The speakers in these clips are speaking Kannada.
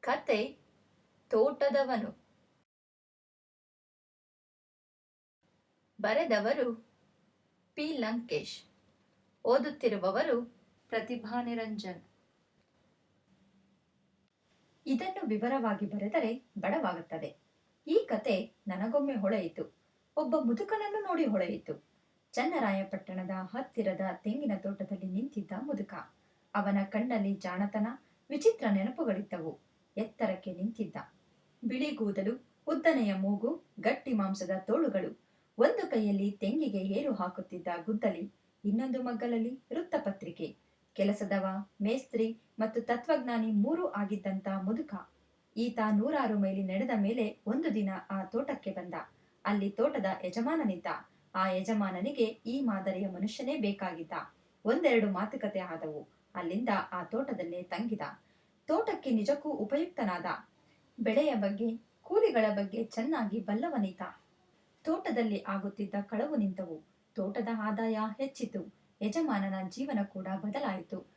ಕತೆ ತೋಟದವನು. ಬರೆದವರು ಪಿ. ಲಂಕೇಶ್. ಓದುತ್ತಿರುವವರು ಪ್ರತಿಭಾ ನಿರಂಜನ್. ಇದನ್ನು ವಿವರವಾಗಿ ಬರೆದರೆ ಬಡವಾಗುತ್ತದೆ. ಈ ಕತೆ ನನಗೊಮ್ಮೆ ಹೊಳೆಯಿತು. ಒಬ್ಬ ಮುದುಕನನ್ನು ನೋಡಿ ಹೊಳೆಯಿತು. ಚನ್ನರಾಯಪಟ್ಟಣದ ಹತ್ತಿರದ ತೆಂಗಿನ ತೋಟದಲ್ಲಿ ನಿಂತಿದ್ದ ಮುದುಕ. ಅವನ ಕಣ್ಣಲ್ಲಿ ಜಾಣತನ, ವಿಚಿತ್ರ ನೆನಪುಗಳಿದ್ದವು. ಎತ್ತರಕ್ಕೆ ನಿಂತಿದ್ದ. ಬಿಳಿ ಕೂದಲು, ಉದ್ದನೆಯ ಮೂಗು, ಗಟ್ಟಿ ಮಾಂಸದ ತೋಳುಗಳು. ಒಂದು ಕೈಯಲ್ಲಿ ತೆಂಗಿಗೆ ಏರು ಹಾಕುತ್ತಿದ್ದ ಗುದ್ದಲಿ, ಇನ್ನೊಂದು ಮಗ್ಗಲಲ್ಲಿ ವೃತ್ತಪತ್ರಿಕೆ. ಕೆಲಸದವ, ಮೇಸ್ತ್ರಿ ಮತ್ತು ತತ್ವಜ್ಞಾನಿ ಮೂರೂ ಆಗಿದ್ದಂತ ಮುದುಕ. ಈತ ನೂರಾರು ಮೈಲಿ ನಡೆದ ಮೇಲೆ ಒಂದು ದಿನ ಆ ತೋಟಕ್ಕೆ ಬಂದ. ಅಲ್ಲಿ ತೋಟದ ಯಜಮಾನನಿದ್ದ. ಆ ಯಜಮಾನನಿಗೆ ಈ ಮಾದರಿಯ ಮನುಷ್ಯನೇ ಬೇಕಾಗಿದ್ದ. ಒಂದೆರಡು ಮಾತುಕತೆ ಆದವು. ಅಲ್ಲಿಂದ ಆ ತೋಟದಲ್ಲೇ ತಂಗಿದ. ತೋಟಕ್ಕೆ ನಿಜಕ್ಕೂ ಉಪಯುಕ್ತನಾದ. ಬೆಳೆಯ ಬಗ್ಗೆ, ಕೂಲಿಗಳ ಬಗ್ಗೆ ಚೆನ್ನಾಗಿ ಬಲ್ಲವನಿತ. ತೋಟದಲ್ಲಿ ಆಗುತ್ತಿದ್ದ ಕಳವು ನಿಂತವು. ತೋಟದ ಆದಾಯ ಹೆಚ್ಚಿತು. ಯಜಮಾನನ ಜೀವನ ಕೂಡ ಬದಲಾಯಿತು.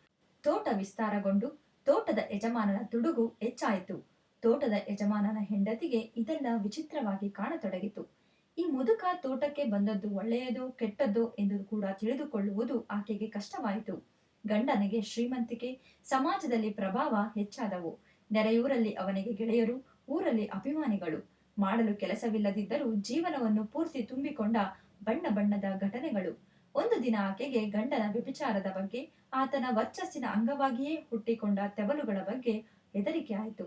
ತೋಟ ವಿಸ್ತಾರಗೊಂಡು ತೋಟದ ಯಜಮಾನನ ತುಡುಗು ಹೆಚ್ಚಾಯಿತು. ತೋಟದ ಯಜಮಾನನ ಹೆಂಡತಿಗೆ ಇದೆಲ್ಲ ವಿಚಿತ್ರವಾಗಿ ಕಾಣತೊಡಗಿತು. ಈ ಮುದುಕ ತೋಟಕ್ಕೆ ಬಂದದ್ದು ಒಳ್ಳೆಯದೋ, ಕೆಟ್ಟದ್ದೋ ಎಂದು ಕೂಡ ತಿಳಿದುಕೊಳ್ಳುವುದು ಆಕೆಗೆ ಕಷ್ಟವಾಯಿತು. ಗಂಡನಿಗೆ ಶ್ರೀಮಂತಿಕೆ, ಸಮಾಜದಲ್ಲಿ ಪ್ರಭಾವ ಹೆಚ್ಚಾದವು. ನೆರೆಯೂರಲ್ಲಿ ಅವನಿಗೆ ಗೆಳೆಯರು, ಊರಲ್ಲಿ ಅಭಿಮಾನಿಗಳು. ಮಾಡಲು ಕೆಲಸವಿಲ್ಲದಿದ್ದರೂ ಜೀವನವನ್ನು ಪೂರ್ತಿ ತುಂಬಿಕೊಂಡ ಬಣ್ಣ ಬಣ್ಣದ ಘಟನೆಗಳು. ಒಂದು ದಿನ ಆಕೆಗೆ ಗಂಡನ ವ್ಯಭಿಚಾರದ ಬಗ್ಗೆ, ಆತನ ವರ್ಚಸ್ಸಿನ ಅಂಗವಾಗಿಯೇ ಹುಟ್ಟಿಕೊಂಡ ತೆವಲುಗಳ ಬಗ್ಗೆ ಹೆದರಿಕೆ ಆಯಿತು.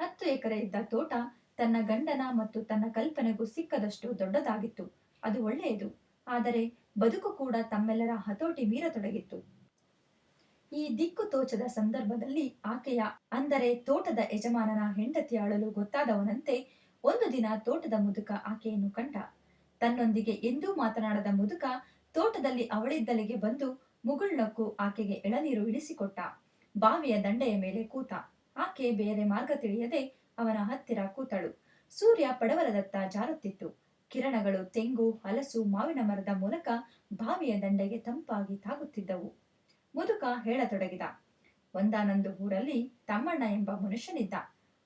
ಹತ್ತು ಎಕರೆ ಇದ್ದ ತೋಟ ತನ್ನ ಗಂಡನ ಮತ್ತು ತನ್ನ ಕಲ್ಪನೆಗೂ ಸಿಕ್ಕದಷ್ಟು ದೊಡ್ಡದಾಗಿತ್ತು. ಅದು ಒಳ್ಳೆಯದು. ಆದರೆ ಬದುಕು ಕೂಡ ತಮ್ಮೆಲ್ಲರ ಹತೋಟಿ ಮೀರತೊಡಗಿತ್ತು. ಈ ದಿಕ್ಕು ತೋಚದ ಸಂದರ್ಭದಲ್ಲಿ ಆಕೆಯ, ಅಂದರೆ ತೋಟದ ಯಜಮಾನನ ಹೆಂಡತಿ ಆಳಲು ಗೊತ್ತಾದವನಂತೆ ಒಂದು ದಿನ ತೋಟದ ಮುದುಕ ಆಕೆಯನ್ನು ಕಂಡ. ತನ್ನೊಂದಿಗೆ ಎಂದೂ ಮಾತನಾಡದ ಮುದುಕ ತೋಟದಲ್ಲಿ ಅವಳಿದ್ದಲಿಗೆ ಬಂದು ಮುಗುಳ್ನಕ್ಕು ಆಕೆಗೆ ಎಳನೀರು ಇಳಿಸಿಕೊಟ್ಟ. ಬಾವಿಯ ದಂಡೆಯ ಮೇಲೆ ಕೂತ. ಆಕೆ ಬೇರೆ ಮಾರ್ಗ ತಿಳಿಯದೆ ಅವನ ಹತ್ತಿರ ಕೂತಳು. ಸೂರ್ಯ ಪಡವಲದತ್ತ ಜಾರುತ್ತಿತ್ತು. ಕಿರಣಗಳು, ತೆಂಗು, ಹಲಸು, ಮಾವಿನ ಮರದ ಮೂಲಕ ಬಾವಿಯ ದಂಡೆಗೆ ತಂಪಾಗಿ ತಾಗುತ್ತಿದ್ದವು. ಮುದುಕ ಹೇಳತೊಡಗಿದ. ಒಂದಾನೊಂದು ಊರಲ್ಲಿ ತಮ್ಮಣ್ಣ ಎಂಬ ಮನುಷ್ಯನಿದ್ದ.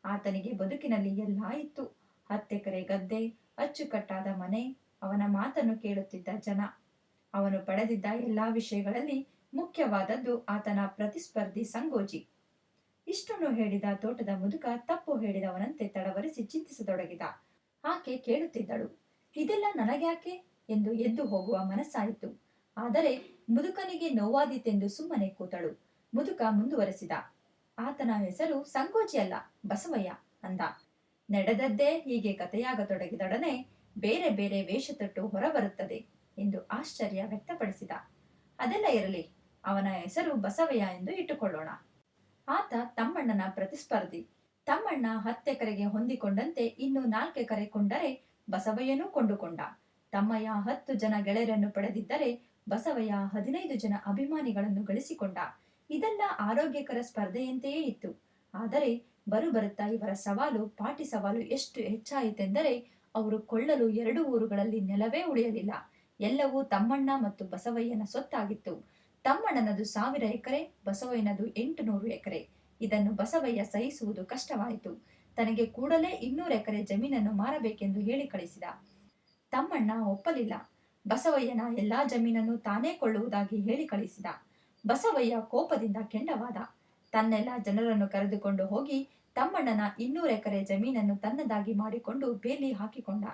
ಆತನಿಗೆ ಬದುಕಿನಲ್ಲಿ ಎಲ್ಲಾ ಇತ್ತು. ಹತ್ತೆಕರೆ ಗದ್ದೆ, ಅಚ್ಚುಕಟ್ಟಾದ ಮನೆ, ಅವನ ಮಾತನ್ನು ಕೇಳುತ್ತಿದ್ದ ಜನ. ಅವನು ಪಡೆದಿದ್ದ ಎಲ್ಲಾ ವಿಷಯಗಳಲ್ಲಿ ಮುಖ್ಯವಾದದ್ದು ಆತನ ಪ್ರತಿಸ್ಪರ್ಧಿ ಸಂಗೋಜಿ. ಇಷ್ಟನ್ನು ಹೇಳಿದ ತೋಟದ ಮುದುಕ ತಪ್ಪು ಹೇಳಿದವನಂತೆ ತಡವರಿಸಿ ಚಿಂತಿಸತೊಡಗಿದ. ಆಕೆ ಕೇಳುತ್ತಿದ್ದಳು, ಇದೆಲ್ಲ ನನಗ್ಯಾಕೆ? ಎಂದು ಎದ್ದು ಹೋಗುವ ಮನಸ್ಸಾಯಿತು. ಆದರೆ ಮುದುಕನಿಗೆ ನೋವಾದೀತೆಂದು ಸುಮ್ಮನೆ ಕೂತಳು. ಮುದುಕ ಮುಂದುವರೆಸಿದ. ಆತನ ಹೆಸರು ಸಂಕೋಚಿಯಲ್ಲ ಬಸವಯ್ಯ ಅಂದ. ನಡೆದದ್ದೇ ಹೀಗೆ ಕಥೆಯಾಗತೊಡಗಿದೊಡನೆ ಬೇರೆ ಬೇರೆ ವೇಷ ತೊಟ್ಟು ಹೊರಬರುತ್ತದೆ ಎಂದು ಆಶ್ಚರ್ಯ ವ್ಯಕ್ತಪಡಿಸಿದ. ಅದೆಲ್ಲ ಇರಲಿ, ಅವನ ಹೆಸರು ಬಸವಯ್ಯ ಎಂದು ಇಟ್ಟುಕೊಳ್ಳೋಣ. ಆತ ತಮ್ಮಣ್ಣನ ಪ್ರತಿಸ್ಪರ್ಧಿ. ತಮ್ಮಣ್ಣ ಹತ್ತೆಕರೆಗೆ ಹೊಂದಿಕೊಂಡಂತೆ ಇನ್ನು ನಾಲ್ಕೆಕರೆ ಕೊಂಡರೆ ಬಸವಯ್ಯನೂ ಕೊಂಡುಕೊಂಡ. ತಮ್ಮಯ್ಯ ಹತ್ತು ಜನ ಗೆಳೆಯರನ್ನು ಪಡೆದಿದ್ದರೆ ಬಸವಯ್ಯ ಹದಿನೈದು ಜನ ಅಭಿಮಾನಿಗಳನ್ನು ಗಳಿಸಿಕೊಂಡ ಇದೆಲ್ಲ ಆರೋಗ್ಯಕರ ಸ್ಪರ್ಧೆಯಂತೆಯೇ ಇತ್ತು. ಆದರೆ ಬರುಬರುತ್ತಾ ಇವರ ಸವಾಲು, ಪಾಟಿ ಸವಾಲು ಎಷ್ಟು ಹೆಚ್ಚಾಯಿತೆಂದರೆ ಅವರು ಕೊಳ್ಳಲು ಎರಡು ಊರುಗಳಲ್ಲಿ ನೆಲವೇ ಉಳಿಯಲಿಲ್ಲ. ಎಲ್ಲವೂ ತಮ್ಮಣ್ಣ ಮತ್ತು ಬಸವಯ್ಯನ ಸೊತ್ತಾಗಿತ್ತು. ತಮ್ಮಣ್ಣನದು ಸಾವಿರ ಎಕರೆ, ಬಸವಯ್ಯನದು ಎಂಟು ನೂರು ಎಕರೆ. ಇದನ್ನು ಬಸವಯ್ಯ ಸಹಿಸುವುದು ಕಷ್ಟವಾಯಿತು. ತನಗೆ ಕೂಡಲೇ ಇನ್ನೂರು ಎಕರೆ ಜಮೀನನ್ನು ಮಾರಬೇಕೆಂದು ಹೇಳಿ ಕಳಿಸಿದ. ತಮ್ಮಣ್ಣ ಒಪ್ಪಲಿಲ್ಲ. ಬಸವಯ್ಯನ ಎಲ್ಲಾ ಜಮೀನನ್ನು ತಾನೇ ಕೊಳ್ಳುವುದಾಗಿ ಹೇಳಿ ಕಳಿಸಿದ. ಬಸವಯ್ಯ ಕೋಪದಿಂದ ಕೆಂಡವಾದ. ತನ್ನೆಲ್ಲ ಜನರನ್ನು ಕರೆದುಕೊಂಡು ಹೋಗಿ ತಮ್ಮಣ್ಣನ ಇನ್ನೂರು ಎಕರೆ ಜಮೀನನ್ನು ತನ್ನದಾಗಿ ಮಾಡಿಕೊಂಡು ಬೇಲಿ ಹಾಕಿಕೊಂಡ.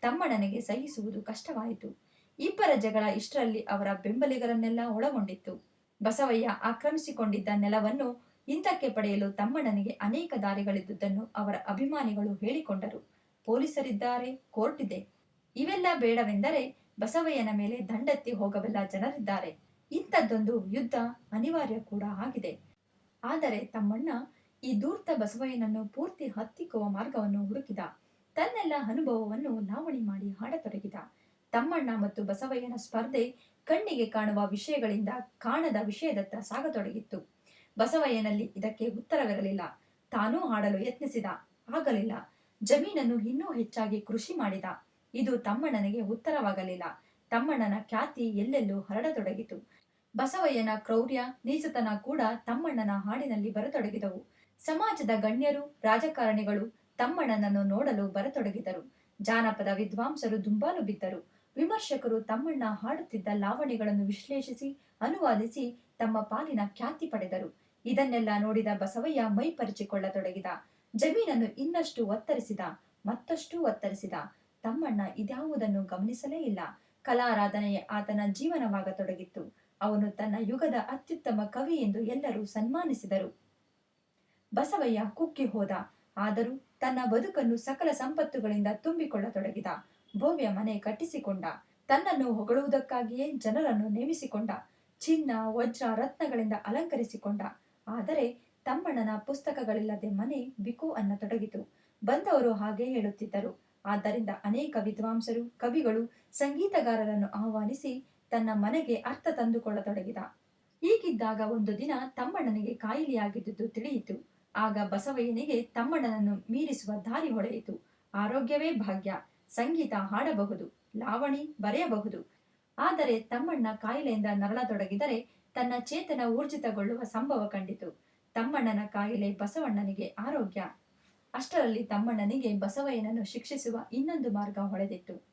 ತಮ್ಮಣ್ಣನಿಗೆ ಸಹಿಸುವುದು ಕಷ್ಟವಾಯಿತು. ಇಬ್ಬರ ಜಗಳ ಇಷ್ಟರಲ್ಲಿ ಅವರ ಬೆಂಬಲಿಗರನ್ನೆಲ್ಲ ಒಳಗೊಂಡಿತ್ತು. ಬಸವಯ್ಯ ಆಕ್ರಮಿಸಿಕೊಂಡಿದ್ದ ನೆಲವನ್ನು ಇಂತಕ್ಕೆ ಪಡೆಯಲು ತಮ್ಮಣ್ಣನಿಗೆ ಅನೇಕ ದಾರಿಗಳಿದ್ದುದನ್ನು ಅವರ ಅಭಿಮಾನಿಗಳು ಹೇಳಿಕೊಂಡರು. ಪೊಲೀಸರಿದ್ದಾರೆ, ಕೋರ್ಟ್ ಇದೆ. ಇವೆಲ್ಲ ಬೇಡವೆಂದರೆ ಬಸವಯ್ಯನ ಮೇಲೆ ದಂಡೆತ್ತಿ ಹೋಗಬಲ್ಲ ಜನರಿದ್ದಾರೆ. ಇಂಥದ್ದೊಂದು ಯುದ್ಧ ಅನಿವಾರ್ಯ ಕೂಡ ಆಗಿದೆ. ಆದರೆ ತಮ್ಮಣ್ಣ ಈ ದೂರ್ತ ಬಸವಯ್ಯನನ್ನು ಪೂರ್ತಿ ಹತ್ತಿಕ್ಕುವ ಮಾರ್ಗವನ್ನು ಹುಡುಕಿದ. ತನ್ನೆಲ್ಲ ಅನುಭವವನ್ನು ಲಾವಣಿ ಮಾಡಿ ಹಾಡತೊಡಗಿದ. ತಮ್ಮಣ್ಣ ಮತ್ತು ಬಸವಯ್ಯನ ಸ್ಪರ್ಧೆ ಕಣ್ಣಿಗೆ ಕಾಣುವ ವಿಷಯಗಳಿಂದ ಕಾಣದ ವಿಷಯದತ್ತ ಸಾಗತೊಡಗಿತ್ತು. ಬಸವಯ್ಯನಲ್ಲಿ ಇದಕ್ಕೆ ಉತ್ತರವಿರಲಿಲ್ಲ. ತಾನೂ ಹಾಡಲು ಯತ್ನಿಸಿದ. ಆಗಲಿಲ್ಲ. ಜಮೀನನ್ನು ಇನ್ನೂ ಹೆಚ್ಚಾಗಿ ಕೃಷಿ ಮಾಡಿದ. ಇದು ತಮ್ಮಣ್ಣನಿಗೆ ಉತ್ತರವಾಗಲಿಲ್ಲ. ತಮ್ಮಣ್ಣನ ಖ್ಯಾತಿ ಎಲ್ಲೆಲ್ಲೂ ಹರಡತೊಡಗಿತು. ಬಸವಯ್ಯನ ಕ್ರೌರ್ಯ, ನೀಚತನ ಕೂಡ ತಮ್ಮಣ್ಣನ ಹಾಡಿನಲ್ಲಿ ಬರತೊಡಗಿದವು. ಸಮಾಜದ ಗಣ್ಯರು, ರಾಜಕಾರಣಿಗಳು ತಮ್ಮಣ್ಣನನ್ನು ನೋಡಲು ಬರತೊಡಗಿದರು. ಜಾನಪದ ವಿದ್ವಾಂಸರು ದುಂಬಾಲು ಬಿದ್ದರು. ವಿಮರ್ಶಕರು ತಮ್ಮಣ್ಣ ಹಾಡುತ್ತಿದ್ದ ಲಾವಣಿಗಳನ್ನು ವಿಶ್ಲೇಷಿಸಿ, ಅನುವಾದಿಸಿ ತಮ್ಮ ಪಾಲಿನ ಖ್ಯಾತಿ ಪಡೆದರು. ಇದನ್ನೆಲ್ಲ ನೋಡಿದ ಬಸವಯ್ಯ ಮೈ ಪರಿಚಿಕೊಳ್ಳತೊಡಗಿದ ಜಮೀನನ್ನು ಇನ್ನಷ್ಟು ಒತ್ತರಿಸಿದ, ಮತ್ತಷ್ಟು ಒತ್ತರಿಸಿದ. ತಮ್ಮಣ್ಣ ಇದ್ಯಾವುದನ್ನು ಗಮನಿಸಲೇ ಇಲ್ಲ. ಕಲಾರಾಧನೆಯೇ ಆತನ ಜೀವನವಾಗತೊಡಗಿತ್ತು. ಅವನು ತನ್ನ ಯುಗದ ಅತ್ಯುತ್ತಮ ಕವಿ ಎಂದು ಎಲ್ಲರೂ ಸನ್ಮಾನಿಸಿದರು. ಬಸವಯ್ಯ ಕುಕ್ಕಿ ಹೋದ. ಆದರೂ ತನ್ನ ಬದುಕನ್ನು ಸಕಲ ಸಂಪತ್ತುಗಳಿಂದ ತುಂಬಿಕೊಳ್ಳತೊಡಗಿದ. ಭವ್ಯ ಮನೆ ಕಟ್ಟಿಸಿಕೊಂಡ. ತನ್ನನ್ನು ಹೊಗಳುವುದಕ್ಕಾಗಿಯೇ ಜನರನ್ನು ನೇಮಿಸಿಕೊಂಡ. ಚಿನ್ನ, ವಜ್ರ ರತ್ನಗಳಿಂದ ಅಲಂಕರಿಸಿಕೊಂಡ. ಆದರೆ ತಮ್ಮಣ್ಣನ ಪುಸ್ತಕಗಳಿಲ್ಲದೆ ಮನೆ ಬಿಕೋ ಅನ್ನತೊಡಗಿತು. ಬಂದವರು ಹಾಗೆ ಹೇಳುತ್ತಿದ್ದರು. ಆದ್ದರಿಂದ ಅನೇಕ ವಿದ್ವಾಂಸರು, ಕವಿಗಳು, ಸಂಗೀತಗಾರರನ್ನು ಆಹ್ವಾನಿಸಿ ತನ್ನ ಮನೆಗೆ ಅರ್ಥ ತಂದುಕೊಳ್ಳತೊಡಗಿದ. ಹೀಗಿದ್ದಾಗ ಒಂದು ದಿನ ತಮ್ಮಣ್ಣನಿಗೆ ಕಾಯಿಲೆಯಾಗಿದ್ದುದು ತಿಳಿಯಿತು. ಆಗ ಬಸವಯ್ಯನಿಗೆ ತಮ್ಮಣ್ಣನನ್ನು ಮೀರಿಸುವ ದಾರಿ ಹೊಳೆಯಿತು ಆರೋಗ್ಯವೇ ಭಾಗ್ಯ. ಸಂಗೀತ ಹಾಡಬಹುದು, ಲಾವಣಿ ಬರೆಯಬಹುದು. ಆದರೆ ತಮ್ಮಣ್ಣ ಕಾಯಿಲೆಯಿಂದ ನರಳತೊಡಗಿದರೆ ತನ್ನ ಚೇತನ ಊರ್ಜಿತಗೊಳ್ಳುವ ಸಂಭವ ಕಂಡಿತು. ತಮ್ಮಣ್ಣನ ಕಾಯಿಲೆ ಬಸವಣ್ಣನಿಗೆ ಆರೋಗ್ಯ. ಅಷ್ಟರಲ್ಲಿ ತಮ್ಮಣ್ಣನಿಗೆ ಬಸವಯ್ಯನನ್ನು ಶಿಕ್ಷಿಸುವ ಇನ್ನೊಂದು ಮಾರ್ಗ ಹೊಳೆದಿತ್ತು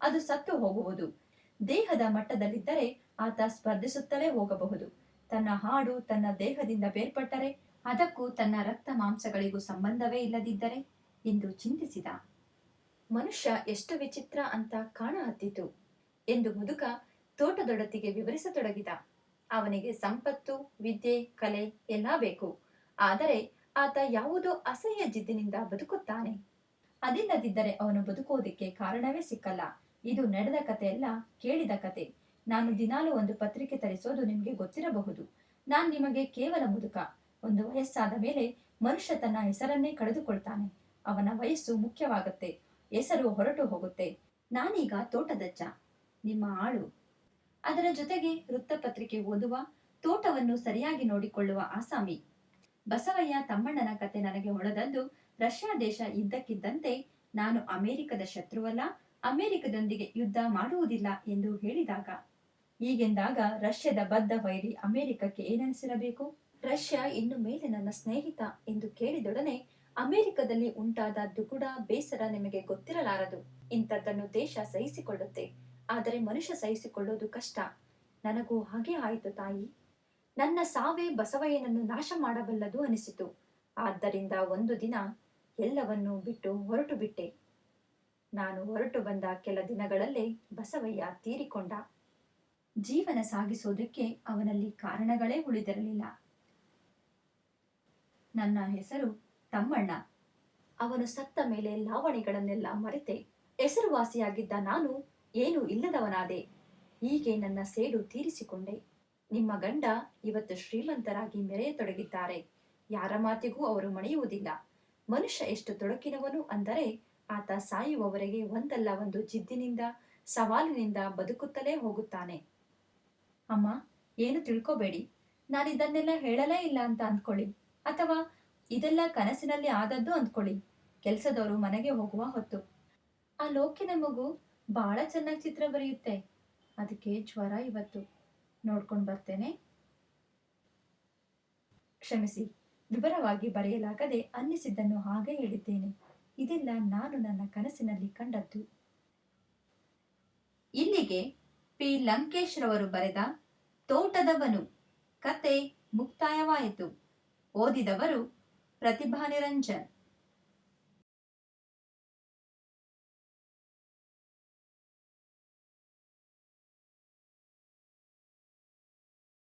ಅದು ಸತ್ತು ಹೋಗುವುದು. ದೇಹದ ಮಟ್ಟದಲ್ಲಿದ್ದರೆ ಆತ ಸ್ಪರ್ಧಿಸುತ್ತಲೇ ಹೋಗಬಹುದು. ತನ್ನ ಹಾಡು ತನ್ನ ದೇಹದಿಂದ ಬೇರ್ಪಟ್ಟರೆ ಅದಕ್ಕೂ ತನ್ನ ರಕ್ತ ಮಾಂಸಗಳಿಗೂ ಸಂಬಂಧವೇ ಇಲ್ಲದಿದ್ದರೆ ಎಂದು ಚಿಂತಿಸಿದ. ಮನುಷ್ಯ ಎಷ್ಟು ವಿಚಿತ್ರ ಅಂತ ಕಾಣ ಹತ್ತಿತು ಎಂದು ಮುದುಕ ತೋಟದೊಡತಿಗೆ ವಿವರಿಸತೊಡಗಿದ. ಅವನಿಗೆ ಸಂಪತ್ತು, ವಿದ್ಯೆ, ಕಲೆ ಎಲ್ಲ ಬೇಕು. ಆದರೆ ಆತ ಯಾವುದೋ ಅಸಹ್ಯ ಜಿದ್ದಿನಿಂದ ಬದುಕುತ್ತಾನೆ? ಅದಿಲ್ಲದಿದ್ದರೆ ಅವನು ಬದುಕೋದಿಕ್ಕೆ ಕಾರಣವೇ ಸಿಕ್ಕಲ್ಲ. ಇದು ನಡೆದ ಕಥೆಯಲ್ಲ ಕೇಳಿದ ಕತೆ. ನಾನು ದಿನಾಲೂ ಒಂದು ಪತ್ರಿಕೆ ತರಿಸೋದು ನಿಮಗೆ ಗೊತ್ತಿರಬಹುದು. ನಾನ್ ನಿಮಗೆ ಕೇವಲ ಮುದುಕ. ಒಂದು ವಯಸ್ಸಾದ ಮೇಲೆ ಮನುಷ್ಯ ತನ್ನ ಹೆಸರನ್ನೇ ಕಳೆದುಕೊಳ್ತಾನೆ. ಅವನ ವಯಸ್ಸು ಮುಖ್ಯವಾಗುತ್ತೆ. ಹೆಸರು ಹೊರಟು ಹೋಗುತ್ತೆ. ನಾನೀಗ ತೋಟದಜ್ಜ. ನಿಮ್ಮ ಆಳು. ಅದರ ಜೊತೆಗೆ ವೃತ್ತಪತ್ರಿಕೆ ಓದುವ, ತೋಟವನ್ನು ಸರಿಯಾಗಿ ನೋಡಿಕೊಳ್ಳುವ ಆಸಾಮಿ. ಬಸವಯ್ಯ ತಮ್ಮಣ್ಣನ ಕತೆ ನನಗೆ ಹೊಳೆದದ್ದು ರಷ್ಯಾ ದೇಶ ಇದ್ದಕ್ಕಿದ್ದಂತೆ ನಾನು ಅಮೆರಿಕದ ಶತ್ರುವಲ್ಲ, ಅಮೆರಿಕದೊಂದಿಗೆ ಯುದ್ಧ ಮಾಡುವುದಿಲ್ಲ ಎಂದು ಹೇಳಿದಾಗ, ಹೀಗೆಂದಾಗ ರಷ್ಯಾದ ಬದ್ಧ ವೈರಿ ಅಮೆರಿಕಕ್ಕೆ ಏನನಿಸಿರಬೇಕು ರಷ್ಯಾ ಇನ್ನು ಮೇಲೆ ನನ್ನ ಸ್ನೇಹಿತ ಎಂದು ಕೇಳಿದೊಡನೆ ಅಮೆರಿಕದಲ್ಲಿ ಉಂಟಾದ ದುಗುಡ ಬೇಸರ ನಿಮಗೆ ಗೊತ್ತಿರಲಾರದು. ಇಂಥದ್ದನ್ನು ದೇಶ ಸಹಿಸಿಕೊಳ್ಳುತ್ತೆ. ಆದರೆ ಮನುಷ್ಯ ಸಹಿಸಿಕೊಳ್ಳೋದು ಕಷ್ಟ. ನನಗೂ ಹಾಗೆ ಆಯಿತು ತಾಯಿ. ನನ್ನ ಸಾವೇ ಬಸವಯ್ಯನನ್ನು ನಾಶ ಮಾಡಬಲ್ಲದು ಅನಿಸಿತು. ಆದ್ದರಿಂದ ಒಂದು ದಿನ ಎಲ್ಲವನ್ನೂ ಬಿಟ್ಟು ಹೊರಟು ಬಿಟ್ಟೆ. ನಾನು ಹೊರಟು ಬಂದ ಕೆಲ ದಿನಗಳಲ್ಲೇ ಬಸವಯ್ಯ ತೀರಿಕೊಂಡ. ಜೀವನ ಸಾಗಿಸೋದಕ್ಕೆ ಅವನಲ್ಲಿ ಕಾರಣಗಳೇ ಉಳಿದಿರಲಿಲ್ಲ. ನನ್ನ ಹೆಸರು ತಮ್ಮಣ್ಣ. ಅವನು ಸತ್ತ ಮೇಲೆ ಲಾವಣಿಗಳನ್ನೆಲ್ಲ ಮರೆತೆ ಹೆಸರುವಾಸಿಯಾಗಿದ್ದ ನಾನು ಏನೂ ಇಲ್ಲದವನಾದೆ. ಹೀಗೆ ನನ್ನ ಸೇಡು ತೀರಿಸಿಕೊಂಡೆ. ನಿಮ್ಮ ಗಂಡ ಇವತ್ತು ಶ್ರೀಮಂತರಾಗಿ ಮೆರೆಯತೊಡಗಿದ್ದಾರೆ. ಯಾರ ಮಾತಿಗೂ ಅವರು ಮಣಿಯುವುದಿಲ್ಲ. ಮನುಷ್ಯ ಎಷ್ಟು ತೊಡಕಿನವನು ಅಂದರೆ ಆತ ಸಾಯುವವರೆಗೆ ಒಂದಲ್ಲ ಒಂದು ಜಿದ್ದಿನಿಂದ, ಸವಾಲಿನಿಂದ ಬದುಕುತ್ತಲೇ ಹೋಗುತ್ತಾನೆ. ಅಮ್ಮ, ಏನು ತಿಳ್ಕೋಬೇಡಿ. ನಾನಿದನ್ನೆಲ್ಲ ಹೇಳಲೇ ಇಲ್ಲ ಅಂತ ಅಂದ್ಕೊಳ್ಳಿ. ಅಥವಾ ಇದೆಲ್ಲ ಕನಸಿನಲ್ಲಿ ಆದದ್ದು ಅಂದ್ಕೊಳ್ಳಿ. ಕೆಲಸದವರು ಮನೆಗೆ ಹೋಗುವ ಹೊತ್ತು. ಆ ಲೋಕಿನ ಮಗು ಬಹಳ ಚೆನ್ನಾಗಿ ಚಿತ್ರ ಬರೆಯುತ್ತೆ. ಅದಕ್ಕೆ ಜ್ವರ ಇವತ್ತು. ನೋಡ್ಕೊಂಡು ಬರ್ತೇನೆ. ಕ್ಷಮಿಸಿ, ವಿವರವಾಗಿ ಬರೆಯಲಾಗದೆ ಅನ್ನಿಸಿದ್ದನ್ನು ಹಾಗೆ ಹೇಳಿದ್ದೇನೆ. ಇದೆಲ್ಲ ನಾನು ನನ್ನ ಕನಸಿನಲ್ಲಿ ಕಂಡದ್ದು. ಇಲ್ಲಿಗೆ ಪಿ. ಲಂಕೇಶ್ ರವರು ಬರೆದ ತೋಟದವನು ಕತೆ ಮುಕ್ತಾಯವಾಯಿತು. ಓದಿದವರು ಪ್ರತಿಭಾ ನಿರಂಜನ್